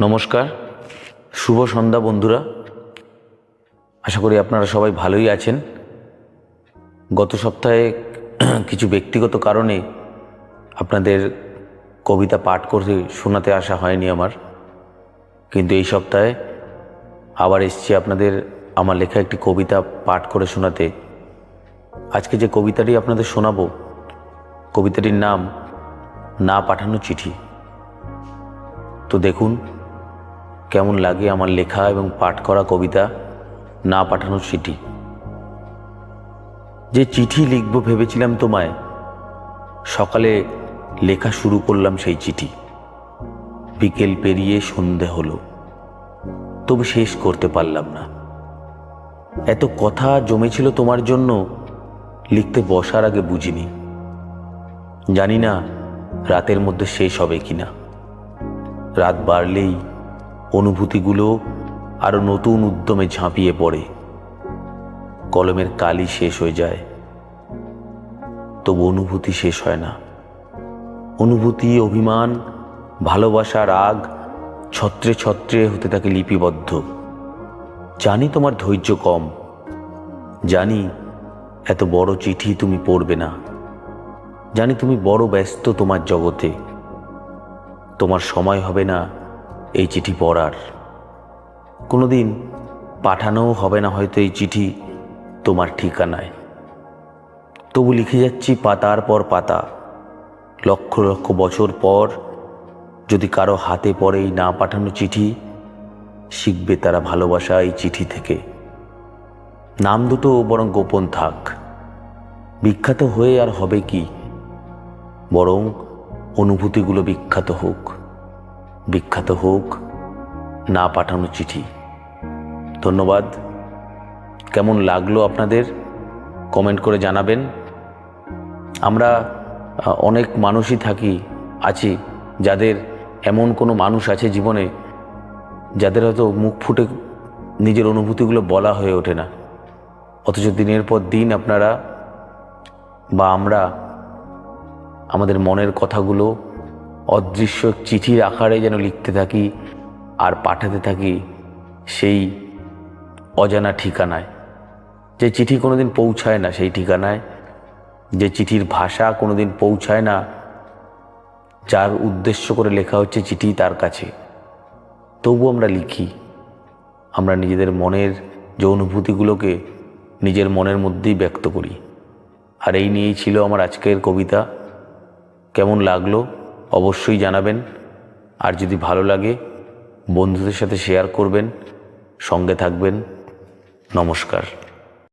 নমস্কার, শুভ সন্ধ্যা বন্ধুরা। আশা করি আপনারা সবাই ভালোই আছেন। গত সপ্তাহে কিছু ব্যক্তিগত কারণে আপনাদের কবিতা পাঠ করতে শোনাতে আসা হয়নি আমার। কিন্তু এই সপ্তাহে আবার এসছি আপনাদের আমার লেখা একটি কবিতা পাঠ করে শোনাতে। আজকে যে কবিতাটি আপনাদের শোনাবো, কবিতাটির নাম, না পাঠানো চিঠি তো দেখুন কেমন লাগে আমার লেখা এবং পাঠ করা কবিতা না পাঠানোর চিঠি? যে চিঠি লিখব ভেবেছিলাম তোমায়, সকালে লেখা শুরু করলাম সেই চিঠি। বিকেল পেরিয়ে সন্ধে হলো, তবু শেষ করতে পারলাম না। এত কথা জমেছিল তোমার জন্য, লিখতে বসার আগে বুঝিনি। জানি না রাতের মধ্যে শেষ হবে কিনা। রাত বাড়লেই অনুভূতিগুলো আরও নতুন উদ্যমে ঝাঁপিয়ে পড়ে। কলমের কালি শেষ হয়ে যায়। তবু অনুভূতি শেষ হয় না। অনুভূতি, অভিমান, ভালোবাসা, রাগ ছত্রে ছত্রে হতে থাকে লিপিবদ্ধ। জানি তোমার ধৈর্য কম। জানি এত বড় চিঠি তুমি পড়বে না। জানি তুমি বড় ব্যস্ত তোমার জগতে। তোমার সময় হবে না এই চিঠি পড়ার। কোনোদিন পাঠানোও হবে না হয়তো এই চিঠি তোমার ঠিকানায়। তবু লিখে যাচ্ছি পাতার পর পাতা। লক্ষ লক্ষ বছর পর যদি কারও হাতে পড়ে এই না পাঠানো চিঠি, শিখবে তারা ভালোবাসা এই চিঠি থেকে। নাম দুটো বরং গোপন থাক। বিখ্যাত হয়ে আর হবে কি? বরং অনুভূতিগুলো বিখ্যাত হোক। বিখ্যাত হোক, না পাঠানো চিঠি। ধন্যবাদ। কেমন লাগল আপনাদের? কমেন্ট করে জানাবেন। আমরা অনেক মানুষই থাকি, আছি, যাদের এমন কোনো মানুষ আছে জীবনে, যাদের হয়তো মুখ ফুটে নিজের অনুভূতিগুলো বলা হয়ে ওঠে না। অথচ দিনের পর দিন আপনারা বা আমরা আমাদের মনের কথাগুলো অদৃশ্য চিঠির আকারে যেন লিখতে থাকি আর পাঠাতে থাকি সেই অজানা ঠিকানায়। যে চিঠি কোনোদিন পৌঁছায় না সেই ঠিকানায়। যে চিঠির ভাষা কোনোদিন পৌঁছায় না, যার উদ্দেশ্য করে লেখা হচ্ছে চিঠি তার কাছে। তবু আমরা লিখি। আমরা নিজেদের মনের যে অনুভূতিগুলোকে নিজের মনের মধ্যেই ব্যক্ত করি। আর এই নিয়েই ছিল আমার আজকের কবিতা। কেমন লাগল? অবশ্যই জানাবেন। আর যদি ভালো লাগে বন্ধুদের সাথে শেয়ার করবেন। সঙ্গে থাকবেন। নমস্কার।